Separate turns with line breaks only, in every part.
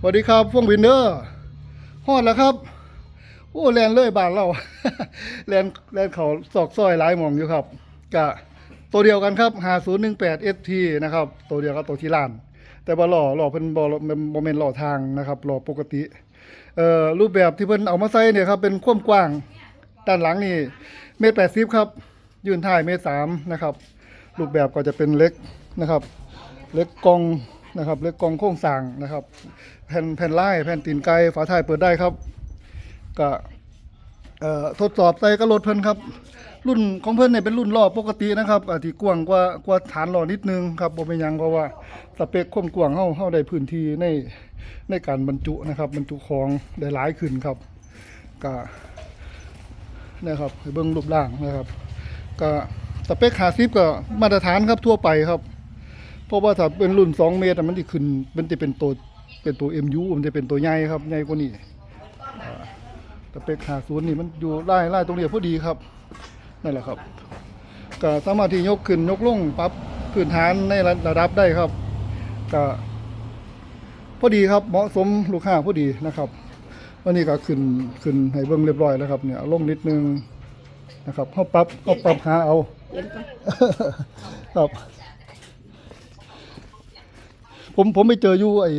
สวัสดีครับฟงวินเดอร์ฮอดแล้วครับ โอ้แลนเลยบานเราแลนแลนเขาซอกซอยหลายหมองอยู่ครับกะตัวเดียวกันครับ 5018 ST นะครับ ตัวเดียวกับตัวที่ร้าน แต่ว่หล่อหล่อเป็นบอโมเมนต์หล่อทางนะครับหล่อปกติเอ่อรูปแบบที่เพิ่นเอามาใส่เนี่ยครับเป็นความกว้างด้านหลังนี่เมตรแปดสิบครับ ยืนท้ายเมตรสามนะครับ รูปแบบก็จะเป็นเล็กนะครับ เล็กกอง นะครับเล็กกองโค้งสร้างนะครับ แผ่นแผ่นไล่แผ่นตีนไก่ฝาท้ายเปิดได้ครับก็ทดสอบใส่กระโหลดเพิ่นครับ รุ่นของเพิ่นเนี่ยเป็นรุ่นล้อปกตินะครับอาที่กว้างกว่ากว่าฐานล้อนิดนึงครับบ่เป็นยังเพราะว่าสเปคความกว้างเฮาเฮาได้พื้นที่ในในการบรรจุนะครับบรรจุของได้หลายขึ้นครับก็นะครับเบิ่งรูปร่างนะครับก็สเปค50ก็มาตรฐานครับทั่วไปครับ เพราะว่าถ้าเป็นรุ่น 2 เมตรมันจะขึ้นมันจะเป็นตัวเป็นตัว MU มันจะเป็นตัวใหญ่ครับใหญ่กว่านี้อ่าสเปค50นี่มันอยู่ไล่ไล่ตรงเรียบพอดีครับนั่นแหละครับก็สามารถที่ยกขึ้นยกลงปรับพื้นฐานในระดับได้ครับก็พอดีครับเหมาะสมลูกค้าพอดีนะครับวันนี้ก็ขึ้นขึ้นให้เบิ่งเรียบร้อยแล้วครับเนี่ยลงนิดนึงนะครับเฮาปรับเฮาปรับหาเอาครับ ผมผมไปเจออยู่ไอ้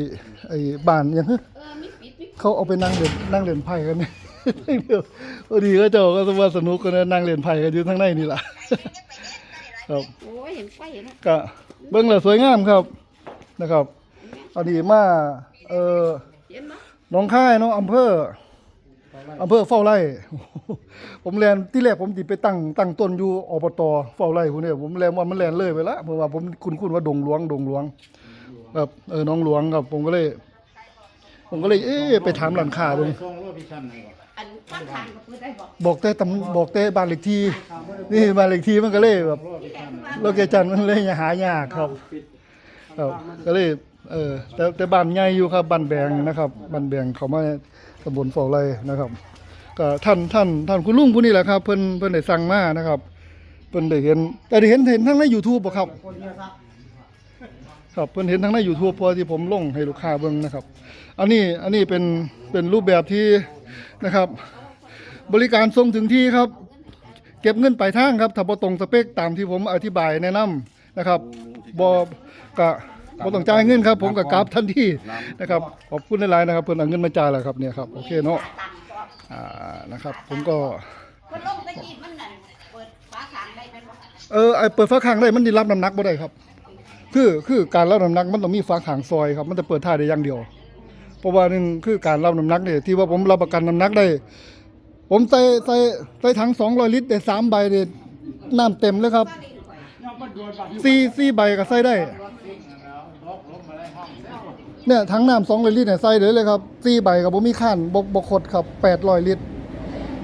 ไอ้บ้านยังฮะ
เออมีปิดมี
เขาเอาไปนั่งเล่นนั่งเล่นไพ่กันเนี่ยเดี๋ยวพอดีก็เจ้าก็สว่าสนุกกันนะนั่งเล่นไพ่กันอยู่ทั้งในนี่ล่ะครับ
โอ้ยเห็นไฟเนาะ
ก็เบิ่งแล้วสวยงามครับนะครับเอาดีมาเอ่อ
เห็นปะ
หนองค่ายเนาะอำเภออำเภอเฝ้าไร่ ผมแลนที่แรกผมติไปตั้งตั้งต้นอยู่อบตเฝ้าไร่พุ่นเนี่ยผมแลนว่ามันแลนเลยไปละเพราะว่าผมคุ้นคุ้นๆว่าดงหลวงดงหลวง ครับเออหน้องหลวงครับผมก็เลย ผมก็เลย เอ๊ะไปถามร้านค้าเบิ่ง
ส่งโลพิชันให้ก่อน
อันข้างทางก็เปิดได้บอก
บอกแต่ตำบอกแต่บ้านเลขที่นี่บ้านเลขที่มันก็เลยแบบ
โลพิชัน
โลเคชั่นมันเลยหายากครับครับก็เลยเออแต่แต่บ้านใหญ่อยู่ครับบ้านแบงนะครับบ้านแบงเขามาตำบลเฝ้าไร่นะครับ ก็ท่านท่านท่านคุณลุงผู้นี้แหละครับเพิ่นเพิ่นได้สั่งมานะครับเพิ่นได้เห็นแต่ได้เห็นเห็นทั้งใน YouTube บ่ครับครับ เพิ่นเห็นทั้งใน YouTube เพราะที่ผมลงให้ลูกค้าเบิ่งนะครับ อันนี้อันนี้เป็นเป็นรูปแบบที่นะครับ บริการส่งถึงที่ครับ เก็บเงินปลายทางครับถ้าบ่ตรงสเปคตามที่ผมอธิบายแนะนำนะครับบ่ก็บ่ต้องจ่ายเงินครับ ผมก็กราบทันทีนะครับขอบคุณหลายๆนะครับเพิ่นเอาเงินมาจ่ายแล้วครับเนี่ยครับโอเคเนาะ
ตังค์ก็
อ่านะครับ ผมก็
มันลงตะกี้มันนั่นเปิดฝาทางได้เป็นบ่
เออไอเปิดฝาข้างได้มันไดีรับน้ำหนักบ่ได้ครับ คือคือการรับน้ำหนักมันต้องมีฝาขางซอยครับ มันจะเปิดท่ายได้อย่างเดียว เพราะว่าหนึ่งคือการรับน้ำหนักเนี่ยที่ว่าผมรับประกันน้ำหนักได้ ผมใส่ใส่ใส่ถัง200ลิตรได้สามใบเนี่ยน้ำเต็มเลยครับสี่สี่ใบก็ใส่ได้ เนี่ยถังน้ำสองร้อยลิตรเนี่ยใส่เลยเลยครับสี่ใบกับผมมีขั้นบกบกขดครับแปดร้อยลิตร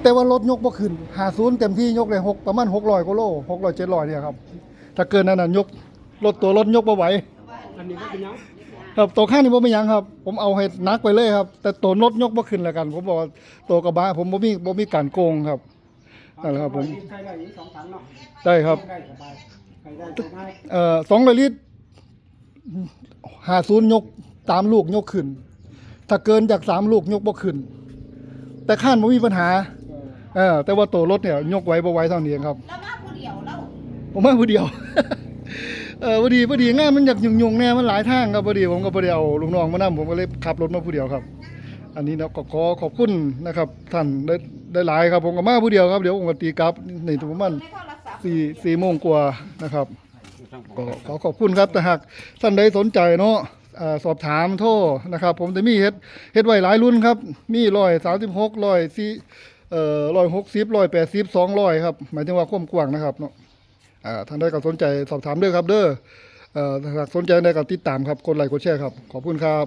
แต่ว่ารถยกบ่ขึ้นหาศูนย์เต็มที่ยกเลยหกประมาณหกร้อยกิโลหกร้อยเจ็ดร้อยเนี่ยครับถ้าเกินนั้นยก รถตัวรถยกบ่ไหว
อันนี้ก็เป็นยัง
ครับตัวข้างนี่บ่มีหยังครับ ผมเอาให้หนักไปเลยครับ แต่ตัวรถยกบ่ขึ้นแล้วกัน ผมบอกว่าตัวกระบะผมบ่มีบ่มีการโกงครับนั่นแหละครับผม
ใช้ได้อีกสองถังเนาะ
ได้ครับ
ได้สบายใช้ได้ใช้ได้
เอ่อสองร้อยลิตรหาศูนย์ยกตามลูกยกขึ้น ถ้าเกินจากสามลูกยกบ่ขึ้น แต่ข้านบ่มีปัญหา
เออ
เออแต่ว่าตัวรถเนี่ยยกไว้บ่ไหว้เท่านี้เองครับ
แล้วมาผู้เดียวแล้ว
ผมมาผู้เดียวเออพอดีพอดีงานมันอยากยุ่งๆแน่มันหลายทางครับพอดีผมก็พอดีเอาลูกน้องมานํผมก็เลยขับรถมาผู้เดียวครับ อันนี้เนาะก็ขอขอบคุณนะครับท่านได้ได้หลายครับผมก็มาผู้เดียวครับเดี๋ยวผมก็ตีกลับในประมาณ
ในโทรศัพท์
สี่สี่โมงกว่านะครับก็ขอขอบคุณครับแต่หากท่านใดสนใจเนาะอ่าสอบถามโทรนะครับ ผมจะมีเฮ็ดเฮ็ดไว้หลายรุ่นครับ มีร้อยสามสิบหกร้อยสี่เอ่อร้อยหกสิบร้อยแปดสิบสองร้อยครับหมายถึงว่าความกว้างนะครับเนาะ อ่าท่านใดก็สนใจสอบถามเด้อครับเด้อเอ่อถ้าหากสนใจใดก็ติดตามครับกดไลค์กดแชร์ครับขอบคุณครับ